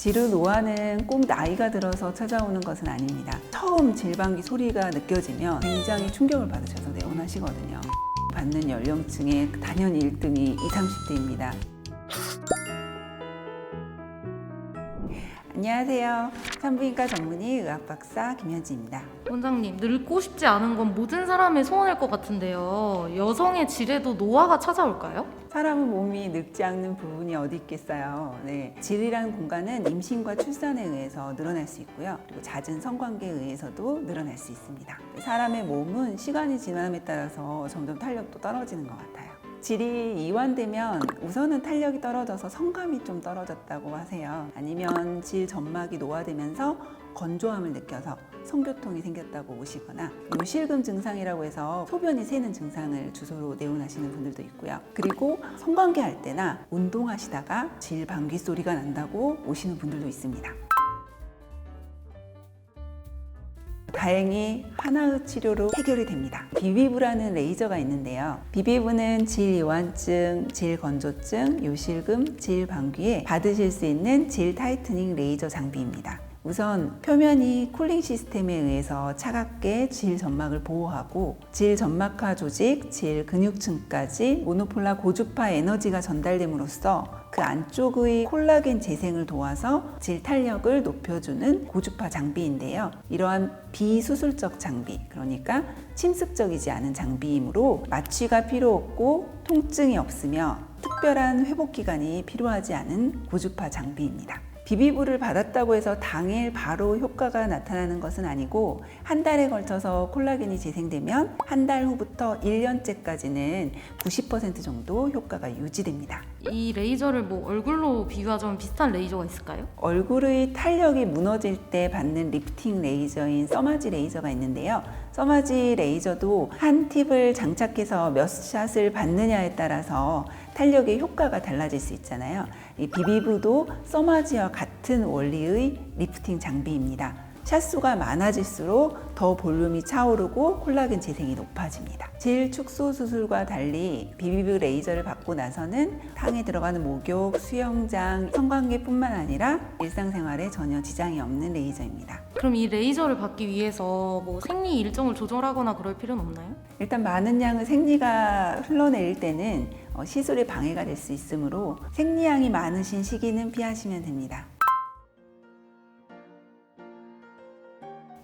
질의 노화는 꼭 나이가 들어서 찾아오는 것은 아닙니다. 처음 질방귀 소리가 느껴지면 굉장히 충격을 받으셔서 내원하시거든요. 받는 연령층의 단연 1등이 20, 30대입니다. 안녕하세요. 산부인과 전문의 의학박사 김현지입니다. 원장님, 늙고 싶지 않은 건 모든 사람의 소원일 것 같은데요. 여성의 질에도 노화가 찾아올까요? 사람의 몸이 늙지 않는 부분이 어디 있겠어요. 네. 질이라는 공간은 임신과 출산에 의해서 늘어날 수 있고요. 그리고 잦은 성관계에 의해서도 늘어날 수 있습니다. 사람의 몸은 시간이 지남에 따라서 점점 탄력도 떨어지는 것 같아요. 질이 이완되면 우선은 탄력이 떨어져서 성감이 좀 떨어졌다고 하세요. 아니면 질 점막이 노화되면서 건조함을 느껴서 성교통이 생겼다고 오시거나 요실금 증상이라고 해서 소변이 새는 증상을 주소로 내원하시는 분들도 있고요. 그리고 성관계 할 때나 운동하시다가 질 방귀 소리가 난다고 오시는 분들도 있습니다. 다행히 하나의 치료로 해결이 됩니다. 비비브라는 레이저가 있는데요. 비비브는 질 이완증, 질 건조증, 요실금, 질 방귀에 받으실 수 있는 질 타이트닝 레이저 장비입니다. 우선 표면이 쿨링 시스템에 의해서 차갑게 질 점막을 보호하고 질 점막하 조직, 질 근육층까지 모노폴라 고주파 에너지가 전달됨으로써 그 안쪽의 콜라겐 재생을 도와서 질 탄력을 높여주는 고주파 장비인데요. 이러한 비수술적 장비, 그러니까 침습적이지 않은 장비이므로 마취가 필요 없고 통증이 없으며 특별한 회복 기간이 필요하지 않은 고주파 장비입니다. 비비브를 받았다고 해서 당일 바로 효과가 나타나는 것은 아니고 한 달에 걸쳐서 콜라겐이 재생되면 한 달 후부터 1년째까지는 90% 정도 효과가 유지됩니다. 이 레이저를 뭐 얼굴로 비유하자면 비슷한 레이저가 있을까요? 얼굴의 탄력이 무너질 때 받는 리프팅 레이저인 써마지 레이저가 있는데요. 써마지 레이저도 한 팁을 장착해서 몇 샷을 받느냐에 따라서 탄력의 효과가 달라질 수 있잖아요. 이 비비브도 써마지와 같은 원리의 리프팅 장비입니다. 샷수가 많아질수록 더 볼륨이 차오르고 콜라겐 재생이 높아집니다. 질 축소 수술과 달리 비비브 레이저를 받고 나서는 탕에 들어가는 목욕, 수영장, 성관계뿐만 아니라 일상생활에 전혀 지장이 없는 레이저입니다. 그럼 이 레이저를 받기 위해서 뭐 생리 일정을 조절하거나 그럴 필요는 없나요? 일단 많은 양의 생리가 흘러내릴 때는 어, 시술에 방해가 될 수 있으므로 생리량이 많으신 시기는 피하시면 됩니다.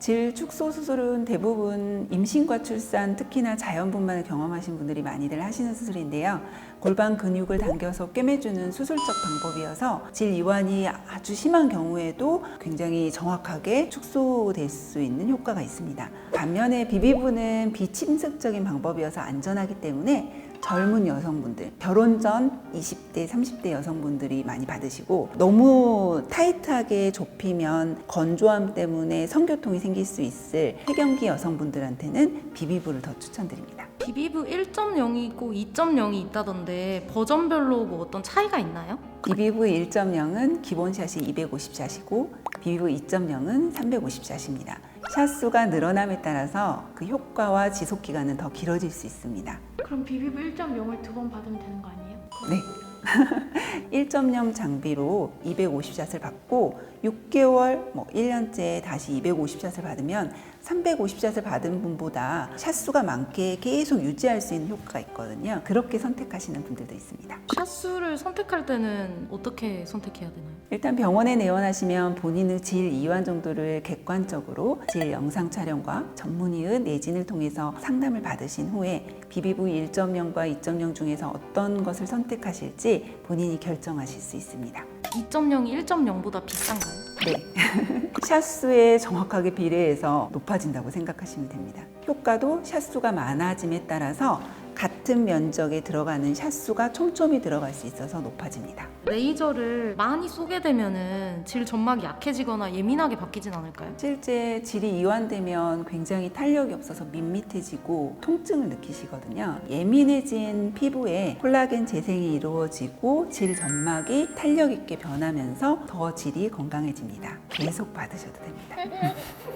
질 축소 수술은 대부분 임신과 출산, 특히나 자연분만을 경험하신 분들이 많이들 하시는 수술인데요. 골반 근육을 당겨서 꿰매주는 수술적 방법이어서 질 이완이 아주 심한 경우에도 굉장히 정확하게 축소될 수 있는 효과가 있습니다. 반면에 비비브는 비침습적인 방법이어서 안전하기 때문에 젊은 여성분들, 결혼 전 20대, 30대 여성분들이 많이 받으시고 너무 타이트하게 좁히면 건조함 때문에 성교통이 생길 수 있을 폐경기 여성분들한테는 비비브를 더 추천드립니다. 비비브 1.0이 있고 2.0이 있다던데 버전별로 뭐 어떤 차이가 있나요? 비비브 1.0은 기본 샷이 250샷이고 비비브 2.0은 350샷입니다. 샷 수가 늘어남에 따라서 그 효과와 지속 기간은 더 길어질 수 있습니다. 그럼 비비브 1.0을 두 번 받으면 되는 거 아니에요? 네. 1.0 장비로 250샷을 받고 6개월, 뭐 1년째 다시 250샷을 받으면 350샷을 받은 분보다 샷수가 많게 계속 유지할 수 있는 효과가 있거든요. 그렇게 선택하시는 분들도 있습니다. 샷수를 선택할 때는 어떻게 선택해야 되나요? 일단 병원에 내원하시면 본인의 질 이완 정도를 객관적으로 질 영상 촬영과 전문의의 내진을 통해서 상담을 받으신 후에 비비브 1.0과 2.0 중에서 어떤 것을 선택하실지 본인이 결정 하실 수 있습니다. 2.0이 1.0보다 비싼가요? 네. 샷수에 정확하게 비례해서 높아진다고 생각하시면 됩니다. 효과도 샷수가 많아짐에 따라서 같은 면적에 들어가는 샷수가 촘촘히 들어갈 수 있어서 높아집니다. 레이저를 많이 쏘게 되면은 질 점막이 약해지거나 예민하게 바뀌진 않을까요? 실제 질이 이완되면 굉장히 탄력이 없어서 밋밋해지고 통증을 느끼시거든요. 예민해진 피부에 콜라겐 재생이 이루어지고 질 점막이 탄력 있게 변하면서 더 질이 건강해집니다. 계속 받으셔도 됩니다.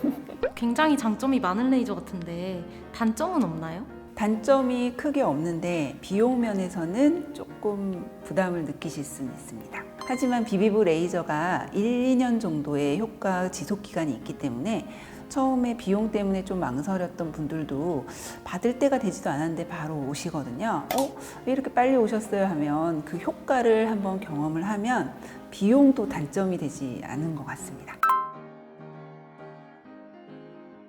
굉장히 장점이 많은 레이저 같은데 단점은 없나요? 단점이 크게 없는데 비용 면에서는 조금 부담을 느끼실 수는 있습니다. 하지만 비비브 레이저가 1, 2년 정도의 효과 지속 기간이 있기 때문에 처음에 비용 때문에 좀 망설였던 분들도 받을 때가 되지도 않았는데 바로 오시거든요. 어? 왜 이렇게 빨리 오셨어요? 하면 그 효과를 한번 경험을 하면 비용도 단점이 되지 않은 것 같습니다.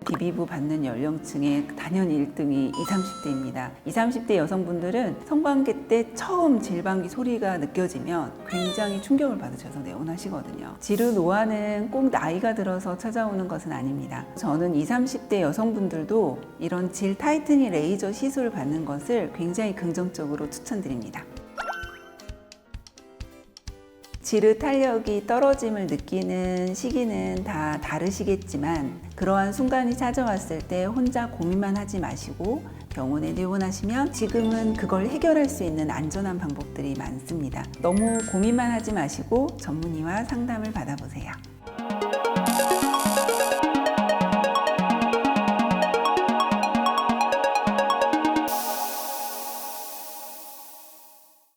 비비브 받는 연령층의 단연 1등이 20, 30대입니다. 20, 30대 여성분들은 성관계 때 처음 질방기 소리가 느껴지면 굉장히 충격을 받으셔서 내원하시거든요. 지루 노화는 꼭 나이가 들어서 찾아오는 것은 아닙니다. 저는 20, 30대 여성분들도 이런 질 타이트닝 레이저 시술을 받는 것을 굉장히 긍정적으로 추천드립니다. 지르 탄력이 떨어짐을 느끼는 시기는 다 다르시겠지만 그러한 순간이 찾아왔을 때 혼자 고민만 하지 마시고 병원에 내원하시면 지금은 그걸 해결할 수 있는 안전한 방법들이 많습니다. 너무 고민만 하지 마시고 전문의와 상담을 받아보세요.